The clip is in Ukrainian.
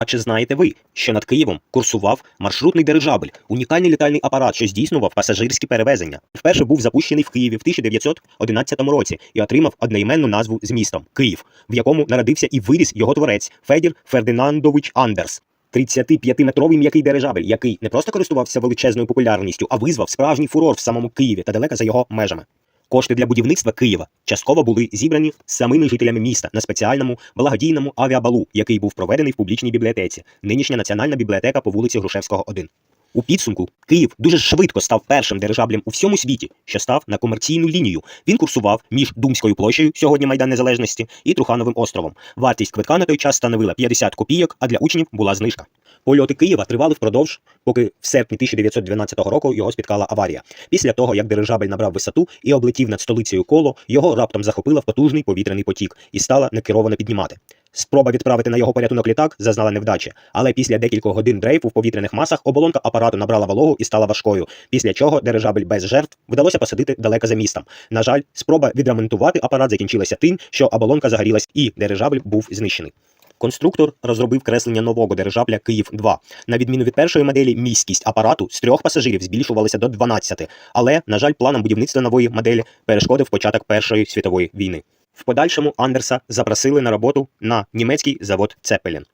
А чи знаєте ви, що над Києвом курсував маршрутний дирижабль, унікальний літальний апарат, що здійснював пасажирські перевезення? Вперше був запущений в Києві в 1911 році і отримав одноіменну назву з містом Київ, в якому народився і виріс його творець Федір Фердинандович Андерс. 35-метровий м'який дирижабль, який не просто користувався величезною популярністю, а визвав справжній фурор в самому Києві та далеко за його межами. Кошти для будівництва Києва частково були зібрані самими жителями міста на спеціальному благодійному авіабалу, який був проведений в публічній бібліотеці, нинішня національна бібліотека по вулиці Грушевського, 1. У підсумку Київ дуже швидко став першим дирижаблем у всьому світі, що став на комерційну лінію. Він курсував між Думською площею, сьогодні Майдан Незалежності, і Трухановим островом. Вартість квитка на той час становила 50 копійок, а для учнів була знижка. Польоти Києва тривали впродовж, поки в серпні 1912 року його спіткала аварія. Після того, як дирижабль набрав висоту і облетів над столицею коло, його раптом захопила в потужний повітряний потік і стала некеровано піднімати. Спроба відправити на його порятунок літак зазнала невдачі, але після декількох годин дрейфу в повітряних масах оболонка апарату набрала вологу і стала важкою. Після чого дирижабль без жертв вдалося посадити далеко за містом. На жаль, спроба відремонтувати апарат закінчилася тим, що оболонка загорілась і дирижабль був знищений. Конструктор розробив креслення нового дирижабля Київ 2 На відміну від першої моделі, міськість апарату з трьох пасажирів збільшувалася до 12, але, на жаль, планам будівництва нової моделі перешкодив початок Першої світової війни. В подальшому Андерса запросили на роботу на німецький завод Цепелін.